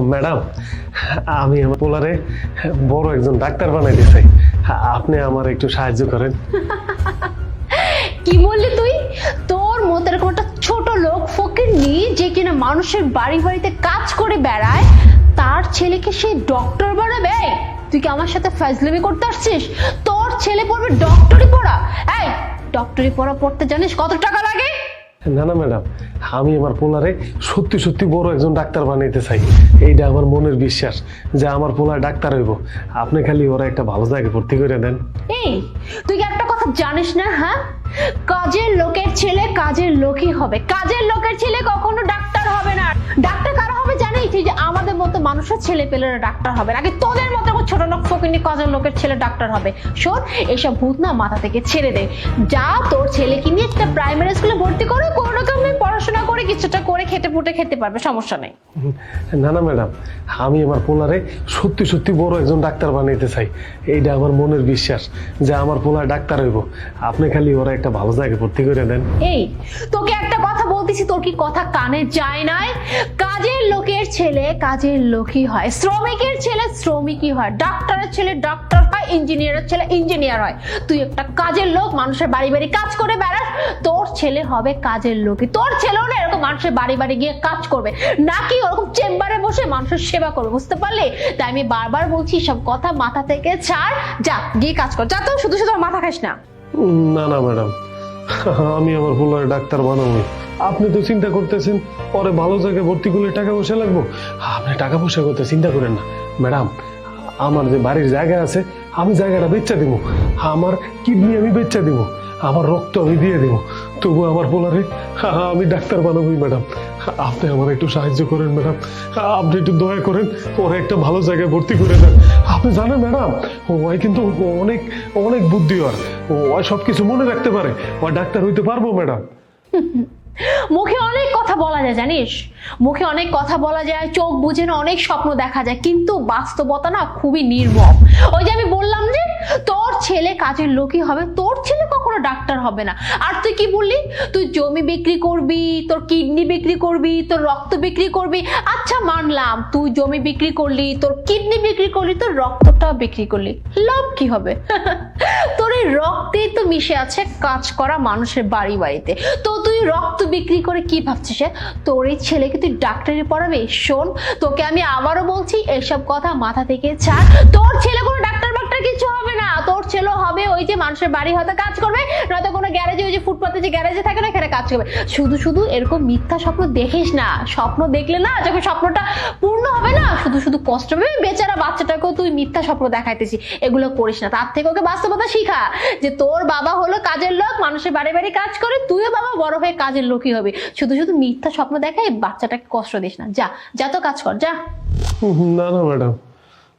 Madam, আমি আমার পোলারে বড় একজন ডাক্তার বানাইতে চাই আপনি আমার একটু সাহায্য করেন। কি বললি তুই? তোর মতো এরকম একটা ছোট লোক ফকির নি যে কিনা মানুষের বাড়ি বাড়িতে কাজ করে বেড়ায়, তার ছেলেকে সে ডক্টর বানাবে? তুই কি আমার সাথে ফাজলামি করতে আসছিস? তোর ছেলে পড়বে ডক্টরি পড়া। এই ডক্টরি পড়া পড়তে জানিস কত টাকা লাগে? না না, ম্যাডাম, আমি আমার পোলারে সত্যি সত্যি বড় একজন ডাক্তার বানাইতে চাই। এইটা আমার মনের বিশ্বাস যে আমার পোলার ডাক্তার হইব। আপনি খালি ওরা একটা ভালো জায়গায় ভর্তি করে দেন। এই, তুই কি একটা কথা জানিস না হ্যাঁ? কাজের লোকের ছেলে কাজের লোকই হবে। কাজের লোকের ছেলে কখনো ডাক্তার হবে না। ডাক্তার মানুষের ছেলে পেলেরা ডাক্তার হবে। নাকি তোদের মতো ছোট লোক ফকিনি কাজের লোকের ছেলে ডাক্তার হবে? শোন এইসব ভূত না মাথা থেকে ছেড়ে দে। যা তোর ছেলেকে নিয়ে একটা প্রাইমারি স্কুলে ভর্তি করে কোনো রকমে পড়াশোনা করে কিছুটা করে খেতে ফুটে খেতে পারবে সমস্যা নেই। না না ম্যাডাম আমি আমার পোলারে সত্যি সত্যি বড় একজন ডাক্তার বানাইতে চাই। এইটা আমার মনের বিশ্বাস যে আমার পোলা ডাক্তার হইব। আপনি খালি ওরা একটা ভালো জায়গায় ভর্তি করে দেন। এই তোকে একটা কথা বলতেছি তোর কি কথা কানে যায় নাই? কাজের লোকের ছেলে কাজের লোকই হয়। শ্রমিকের ছেলে শ্রমিকই হয়। ডাক্তারের ছেলে ডাক্তার হয়, ইঞ্জিনিয়ারের ছেলে ইঞ্জিনিয়ার হয়। তুই একটা কাজের লোক, মানুষের বাড়ি বাড়ি কাজ করে বেড়াস, তোর ছেলে হবে কাজের লোকই। তোর ছেলেও না এরকম মানুষের বাড়ি বাড়ি গিয়ে কাজ করবে। নাকি ওরকম চেম্বারে বসে মানুষের সেবা করবে, বুঝতে পারলে? তাই আমি বারবার বলছি, সব কথা মাথা থেকে ছাড়, যা, গিয়ে কাজ কর। যা তো শুধু শুধু মাথা খাস না। না না, ম্যাডাম। আমি আমার পোলারে ডাক্তার বানাবো। আপনি তো চিন্তা করতেছেন, পরে ভালো জায়গায় ভর্তি করলে টাকা পয়সা লাগবো? আপনি টাকা পয়সা করতে চিন্তা করেন না। ম্যাডাম, আমার যে বাড়ির জায়গা আছে, আমি জায়গাটা বেচা দিব। আমার কিডনি আমি বেচা দিব। আমার রক্ত আমি দিয়ে দিব। তবু আমার পোলারে আমি ডাক্তার বানাবোই, ম্যাডাম। আপনি আমার একটু সাহায্য করেন, ম্যাডাম। আপনি একটু দয়া করেন ওরা একটা ভালো জায়গায় ভর্তি করে দেন। আপনি জানেন, ম্যাডাম ওই কিন্তু অনেক অনেক বুদ্ধি ওর সব কিছু মনে রাখতে পারে। ও ডাক্তার হইতে পারব, ম্যাডাম। মুখে অনেক কথা বলা যায়, জানিস? মুখে অনেক কথা বলা যায়, চোখ বুঝে না অনেক স্বপ্ন দেখা যায়, কিন্তু বাস্তবতা না খুবই নির্মম। ওই যে আমি বললাম যে, তোর ছেলে কাজের লোকই হবে, তোর ছেলে কখনো ডাক্তার হবে না। আর তুই কি বললি? তুই জমি বিক্রি করবি, তোর কিডনি বিক্রি করবি, তোর রক্ত বিক্রি করবি। আচ্ছা মানলাম, তুই জমি বিক্রি করলি, তোর কিডনি বিক্রি করলি, তোর রক্তটাও বিক্রি করলি। লাভ কি হবে? রক্তেই তো মিশে আছে কাজ করা মানুষের বাড়ি বাড়িতে। তো তুই রক্ত বিক্রি করে কি ভাবছিস হ্যাঁ? তোর এই ছেলেকে তুই ডাক্তারি পড়াবে? শোন, তোকে আমি আবারও বলছি, এসব কথা মাথা থেকে ছাড়। তোর ছেলে কোনো ডাক্তার কিছু হবে না। তোর ছেলে হবে, ওই যে মানুষের বাড়ি হয়তো কাজ করবে, নয়তো কোনো গ্যারেজে, ওই যে ফুটপাতে যে গ্যারেজে থাকে না কাজ করবে। শুধু শুধু এরকম মিথ্যা স্বপ্ন দেখিস না। স্বপ্ন দেখলে না, যখন স্বপ্নটা পূর্ণ হবে না, শুধু শুধু কষ্ট হবে বেচারা বাচ্চাটাকেও তুই মিথ্যা স্বপ্ন দেখাইতেছি। এগুলো করিস না। তার থেকে ওকে বাস্তবতা শিখা যে তোর বাবা হলো কাজের লোক, মানুষের বাড়ি বাড়ি কাজ করে, তুইও বাবা বড় হয়ে কাজের লোকই হবে। শুধু শুধু মিথ্যা স্বপ্ন দেখাই বাচ্চাটাকে কষ্ট দিস না। যা যা তো কাজ কর, যা। না না, ম্যাডাম।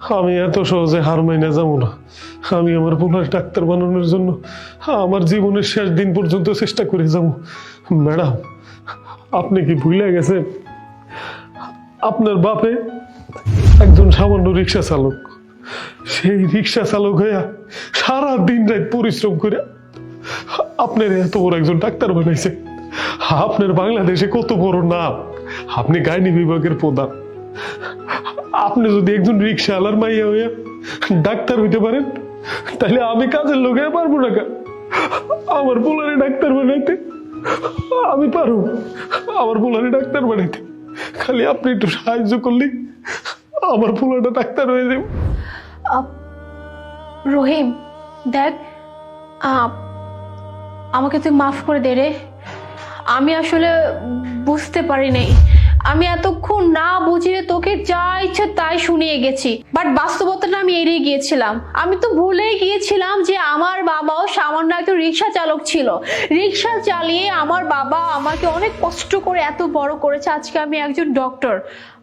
আমি এত সহজে হার মাইনে যাব না। আমি আমার পোলার ডাক্তার বানানোর জন্য আমার জীবনের শেষ দিন পর্যন্ত চেষ্টা করে যাব। ম্যাডাম, আপনি কি ভুলে গেছেন? আপনার বাপে একজন সামান্য রিক্সা চালক। সেই রিক্সা চালক হইয়া সারা দিন রাত পরিশ্রম করে আপনার এত বড় একজন ডাক্তার বানাইছে। আপনার বাংলাদেশে কত বড় নাম? আপনি গাইনি বিভাগের প্রধান। আপনি যদি একজন রিক্সাওয়ালার মাইয়া হইয়া ডাক্তার হইতে পারেন তাহলে আমি কাজের লোক পারব না আমার পোলারে ডাক্তার বানাইতে আমি পারব। আমার পোলারে ডাক্তার বানাইতে। খালি আপনি একটু সাহায্য করলে আমার পোলাটা ডাক্তার হয়ে যাবে। রহিম, দেখ আমাকে তুই মাফ করে দে রে। আমি আসলে বুঝতে পারি নাই। আমি এতক্ষণ না বুঝিয়ে তোকে যা ইচ্ছা তাই শুনিয়ে গেছি। বাট বাস্তবতাটা আমি এড়িয়ে গিয়েছিলাম। আমি তো ভুলেই গিয়েছিলাম যে আমার বাবাও সামান্য একজন রিক্সা চালক ছিল। রিক্সা চালিয়ে আমার বাবা আমাকে অনেক কষ্ট করে এত বড় করেছে। আজকে আমি একজন ডক্টর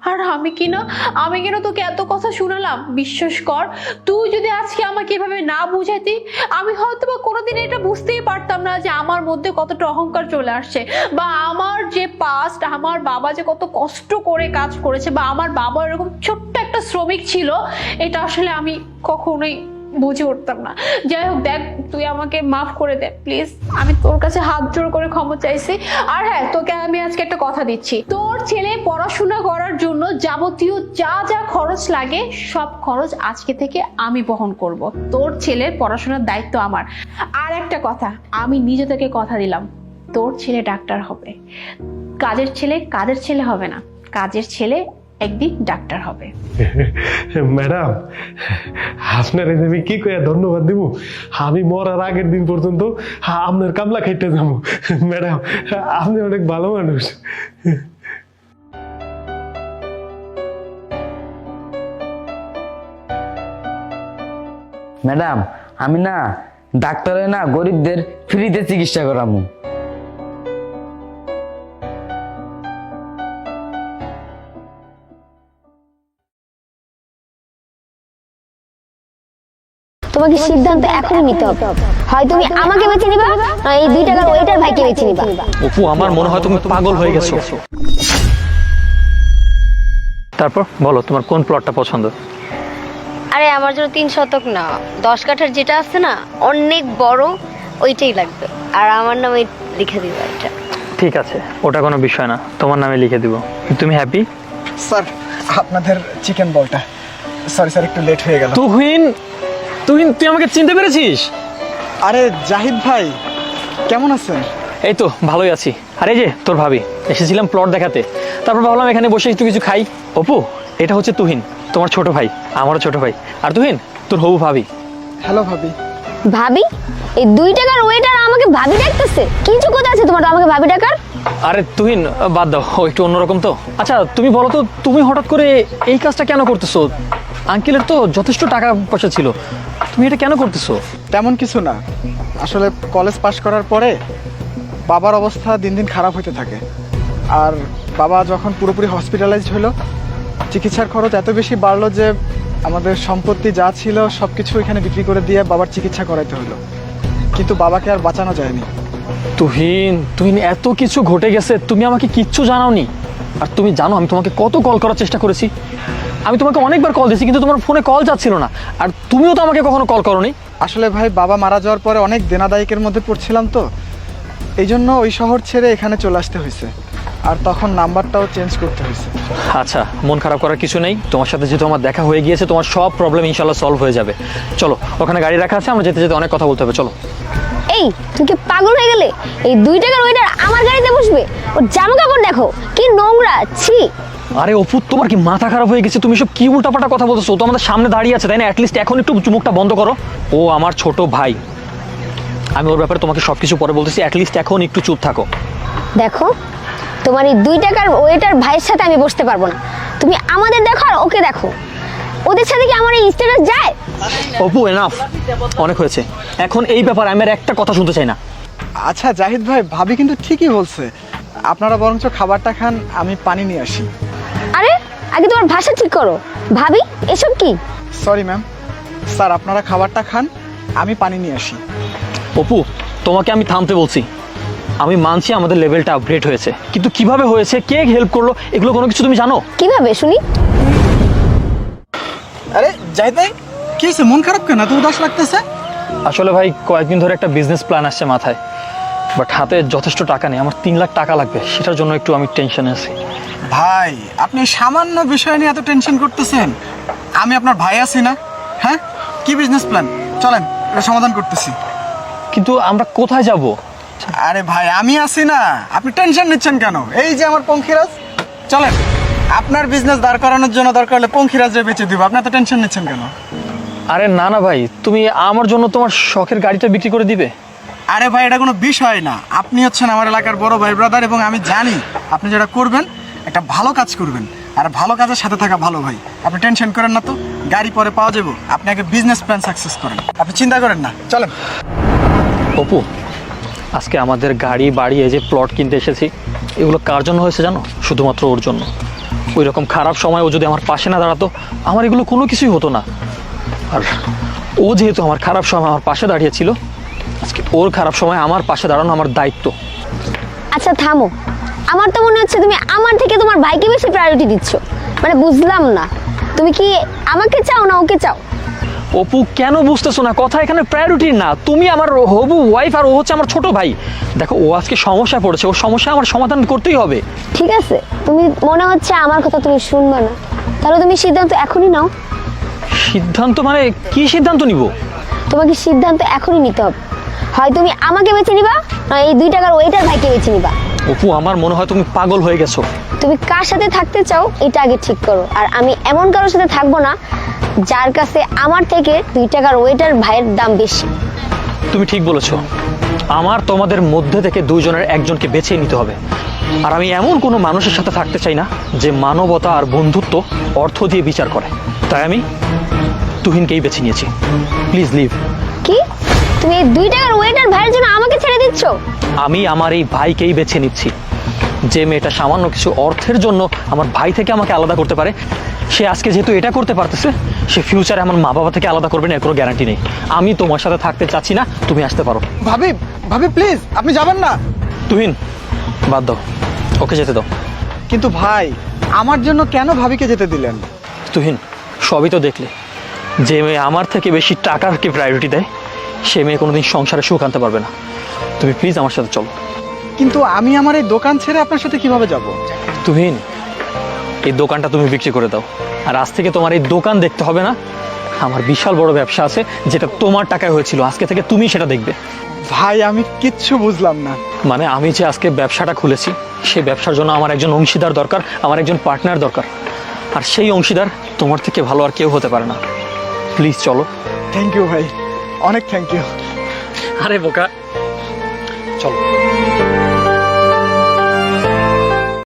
আর আমি কি না আমি কেন তোকে এত কথা শুনালাম? বিশ্বাস কর, তুই যদি আজকে আমাকে এভাবে না বুঝাইতি, আমি হয়তো বা কোনোদিন এটা বুঝতেই পারতাম না যে আমার মধ্যে কতটা অহংকার চলে আসছে বা আমার যে পাস্ট আমার বাবা যে কত কষ্ট করে কাজ করেছে বা আমার বাবা এরকম ছোট্ট একটা শ্রমিক ছিল, এটা আসলে আমি কখনোই বুঝে উঠতাম না। যাই হোক, দেখ, তুই আমাকে মাফ করে দে প্লিজ আমি তোর কাছে হাত জোড় করে ক্ষমা চাইছি। আর হ্যাঁ তোকে আমি আজকে একটা কথা দিচ্ছি। তোর ছেলে পড়াশোনা করার জন্য যাবতীয় যা যা খরচ লাগে, সব খরচ আজকে থেকে আমি বহন করব। তোর ছেলের পড়াশোনার দায়িত্ব আমার। আর একটা কথা, আমি নিজে থেকে কথা দিলাম, তোর ছেলে ডাক্তার হবে। কাজের ছেলে কাজের ছেলে হবে না। কাজের ছেলে একদিন ডাক্তার হবে। ম্যাডাম আপনার আমি কি কয়ে ধন্যবাদ দিব আমি মরার আগের দিন পর্যন্ত আপনার কামলা খাইতে যাব। ম্যাডাম আপনি অনেক ভালো মানুষ। ম্যাডাম আমি না ডাক্তারে না গরিবদের ফ্রিতে চিকিৎসা করামু। তোমাকে সিদ্ধান্ত এখনই নিতে হবে। হয় তুমি আমাকে বেছে নিবা না এই দুই টাকার ওয়েটার ভাইকে বেছে নিবা। অপু আমার মনে হয় তুমি পাগল হয়ে গেছো। তারপর বলো তোমার কোন প্লটটা পছন্দ? আরে আমার জন্য তিন শতক না। দশ কাঠার যেটা আছে না অনেক বড় ওইটাই লাগবে। আর আমার নামে লিখে দিবা এটা। ঠিক আছে ওটা কোনো বিষয় না। তোমার নামে লিখে দিব। তুমি হ্যাপি স্যার আপনাদের চিকেন বলটা সরি স্যার একটু লেট হয়ে গেল। তুহিন! তুহিন তুই আমাকে চিনতে পেরেছিস? আরে জাহিদ ভাই কেমন আছেন? এই তো ভালোই আছি। আরে যে তোর ভাবি এসেছিলাম প্লট দেখাতে। তারপর ভাবলাম এখানে বসে একটু কিছু খাই। অপু এটা হচ্ছে তুহিন তোমার ছোট ভাই আমারও ছোট ভাই। আর তুহিন তোর হবু ভাবি। হ্যালো ভাবি। ভাবি এই দুই টাকার ওয়েটার আমাকে ভাবি ডাকতেছে। কি যোগ্যতা আছে তোমার আমাকে ভাবি ডাকার? আরে তুহিন বাদ দাও ও একটু অন্যরকম তো। আচ্ছা তুমি বলো তো তুমি হঠাৎ করে এই কাজটা কেন করতেছো? আঙ্কেলের তো যথেষ্ট টাকা পয়সা ছিল। তুমি এটা কেন করতেছো? তেমন কিছু না। আসলে কলেজ পাশ করার পরে বাবার অবস্থা দিন দিন খারাপ হতে থাকে। আর বাবা যখন পুরোপুরি হসপিটালাইজড হলো চিকিৎসার খরচ এত বেশি বাড়লো যে আমাদের সম্পত্তি যা ছিল সব কিছু এখানে বিক্রি করে দিয়ে বাবার চিকিৎসা করাইতে হলো কিন্তু বাবাকে আর বাঁচানো যায়নি। তুহিন তুহিন এত কিছু ঘটে গেছে তুমি আমাকে কিচ্ছু জানাওনি। আর তুমি জানো আমি তোমাকে কত কল করার চেষ্টা করেছি। আমি তোমাকে অনেকবার কল দিয়েছি কিন্তু তোমার ফোনে কল যাচ্ছিল না। আর তুমিও তো আমাকে কখনো কল করনি। আসলে ভাই বাবা মারা যাওয়ার পরে অনেক দেনাদায়কের মধ্যে পড়ছিলাম তো। এই জন্য ওই শহর ছেড়ে এখানে চলে আসতে হয়েছে। আর তখন নাম্বারটাও চেঞ্জ করতে হয়েছে। আচ্ছা মন খারাপ করার কিছু নেই। তোমার সাথে যেহেতু আমার দেখা হয়ে গিয়েছে তোমার সব প্রবলেম ইনশাল্লাহ সলভ হয়ে যাবে। চলো ওখানে গাড়ি রাখা আছে আমরা যেতে যেতে অনেক কথা বলতে হবে। চলো। এই তুমি কি পাগল হয়ে গেলে? এই দুই টাকার ওয়েটার আমার গাড়িতে বসবে? ওর জামা কাপড় দেখো কি নোংরা ছি। আরে অপু তোমার কি মাথা খারাপ হয়ে গেছে? তুমি সব কি উল্টাপাটা কথা বলতেছো? ও তো আমাদের সামনে দাঁড়িয়ে আছে তাই না? অ্যাটলিস্ট এখন একটু মুখটা বন্ধ করো। ও আমার ছোট ভাই। আমি ওর ব্যাপারে তোমাকে সব কিছু পরে বলতেছি অ্যাটলিস্ট এখন একটু চুপ থাকো। দেখো তোমার এই দুই টাকার ওয়েটার ভাইয়ের সাথে আমি বসতে পারব না। তুমি আমাদের দেখো আর ওকে দেখো। ওদের সাথে কি আমার এই স্ট্যাটাস যায়? অপু এনাফ অনেক হয়েছে। এখন এই ব্যাপারে আমি আর একটা কথা শুনতে চাই না। আচ্ছা জাহিদ ভাই ভাবি কিন্তু ঠিকই বলছে। আপনারা বরঞ্চ খাবারটা খান আমি পানি নিয়ে আসি। আরে আগে তোমার ভাষা ঠিক করো। ভাবি এসব কি? সরি ম্যাম স্যার আপনারা খাবারটা খান আমি পানি নিয়ে আসি। অপু তোমাকে আমি থামতে বলছি। আমি মানছি আমাদের লেভেলটা আপগ্রেড হয়েছে। কিন্তু কীভাবে হয়েছে কে হেল্প করল এগুলো কোনো কিছু তুমি জানো? কীভাবে শুনি? আরে জাহিদ ভাই কি হয়েছে? মন খারাপ কেন? এত উদাস লাগতেছে? আসলে ভাই কয়েকদিন ধরে একটা বিজনেস প্ল্যান আসছে মাথায় বাট হাতে যথেষ্ট টাকা নেই আমার তিন লাখ টাকা লাগবে সেটার জন্য একটু আমি টেনশনে আছি। ভাই আপনি সামান্য বিষয় নিয়ে এত টেনশন করতেছেন। আমি আপনার ভাই আছি না হ্যাঁ? কি বিজনেস প্ল্যান চলেন এটা সমাধান করতেছি। কিন্তু আমরা কোথায় যাব? আরে ভাই আমি আছি না। আপনি টেনশন নিচ্ছেন কেন? এই যে আমার পঙ্খিরাজ চলেন। আপনার বিজনেস দাঁড় করানোর জন্য দরকার হলে পঙ্খিরাজরে বেঁচে দিব। আপনি তো টেনশন নিচ্ছেন কেন? আরে না না ভাই তুমি আমার জন্য তোমার শখের গাড়িটা বিক্রি করে দিবে? আরে ভাই এটা কোনো বিষয় না। আপনি হচ্ছেন আমার এলাকার বড় ভাই ব্রাদার এবং আমি জানি আপনি যেটা করবেন একটা ভালো কাজ করবেন। আর ভালো কাজের সাথে থাকা ভালো ভাই। আপনি টেনশন করেন না তো গাড়ি পরে পাওয়া যাব। আপনি আগে বিজনেস প্ল্যান সাকসেস করেন। আপনি চিন্তা করেন না চলেন। অপু আজকে আমাদের গাড়ি বাড়ি এই যে প্লট কিনতে এসেছি এগুলো কার জন্য হয়েছে জানো? শুধুমাত্র ওর জন্য। ওই রকম খারাপ সময় ও যদি আমার পাশে না দাঁড়াতো, আমার এগুলো কোনো কিছুই হতো না। আর ও যেহেতু আমার খারাপ সময় আমার পাশে দাঁড়িয়েছিল, আজকে ওর খারাপ সময় আমার পাশে দাঁড়ানো আমার দায়িত্ব। আচ্ছা থামো। আমার তো মনে হচ্ছে তুমি আমার থেকে তোমার ভাইকে বেশি প্রায়োরিটি দিচ্ছ। মানে বুঝলাম না। তুমি কি আমাকে চাও না ওকে চাও? অপু কেন বুঝতেছো না? কথা এখানে প্রায়োরিটি না। তুমি আমার হবু ওয়াইফ আর ও হচ্ছে আমার ছোট ভাই। দেখো ও আজকে সমস্যা পড়েছে। ও সমস্যা আমার সমাধান করতেই হবে। ঠিক আছে। তুমি মনে হচ্ছে আমার কথা তুমি শুনবে না। তাহলে তুমি সিদ্ধান্ত এখনই নাও। সিদ্ধান্ত মানে কি সিদ্ধান্ত নিব? তোমাকে সিদ্ধান্ত এখনই নিতে হবে। হয় তুমি আমাকে বেছে নিবা নয় এই দুই টাকার ওয়েটার ভাইকে বেছে নিবা। অপু আমার মনে হয় তুমি পাগল হয়ে গেছো। তুমি কার সাথে থাকতে চাও এটা আগে ঠিক করো। আর আমি এমন কারোর সাথে থাকব না যার কাছে আমার থেকে দুই টাকার ওয়েটার ভাইয়ের দাম বেশি। তুমি ঠিক বলেছ। আমার তোমাদের মধ্যে থেকে দুইজনের একজনকে বেছে নিতে হবে। আর আমি এমন কোনো মানুষের সাথে থাকতে চাই না যে মানবতা আর বন্ধুত্ব অর্থ দিয়ে বিচার করে। তাই আমি তুহিনকেই বেছে নিয়েছি। প্লিজ লিভ কি? তুমি এই দুই টাকার ওয়েটার ভাইয়ের জন্য আমাকে ছেড়ে দিচ্ছ? আমি আমার এই ভাইকেই বেছে নিচ্ছি। যে মেয়েটা সামান্য কিছু অর্থের জন্য আমার ভাই থেকে আমাকে আলাদা করতে পারে সে আজকে যেহেতু এটা করতে পারতেছে সে ফিউচারে আমার মা বাবা থেকে আলাদা করবে না এর কোনো গ্যারান্টি নেই। আমি তোমার সাথে থাকতে চাচ্ছি না তুমি আসতে পারো। ভাবি ভাবি প্লিজ আপনি যাবেন না। তুহিন বাদ দাও ওকে যেতে দাও। কিন্তু ভাই আমার জন্য কেন ভাবিকে যেতে দিলেন? তুহিন সবই তো দেখলে। যে মেয়ে আমার থেকে বেশি টাকারকে প্রায়োরিটি দেয় সে মেয়ে কোনোদিন সংসারে সুখ আনতে পারবে না। তুমি প্লিজ আমার সাথে চলো। কিন্তু আমি আমার এই দোকান ছেড়ে আপনার সাথে কীভাবে যাব? তুহিন এই দোকানটা তুমি বিক্রি করে দাও। আর আজ থেকে তোমার এই দোকান দেখতে হবে না? আমার বিশাল বড় ব্যবসা আছে যেটা তোমার টাকায় হয়েছিল। আজকে থেকে তুমি সেটা দেখবে। ভাই আমি কিচ্ছু বুঝলাম না। মানে আমি যে আজকে ব্যবসাটা খুলেছি সেই ব্যবসার জন্য আমার একজন অংশীদার দরকার আমার একজন পার্টনার দরকার। আর সেই অংশীদার তোমার থেকে ভালো আর কেউ হতে পারে না। প্লিজ চলো। থ্যাংক ইউ ভাই। অনেক থ্যাংক ইউ আরে বোকা। চলো।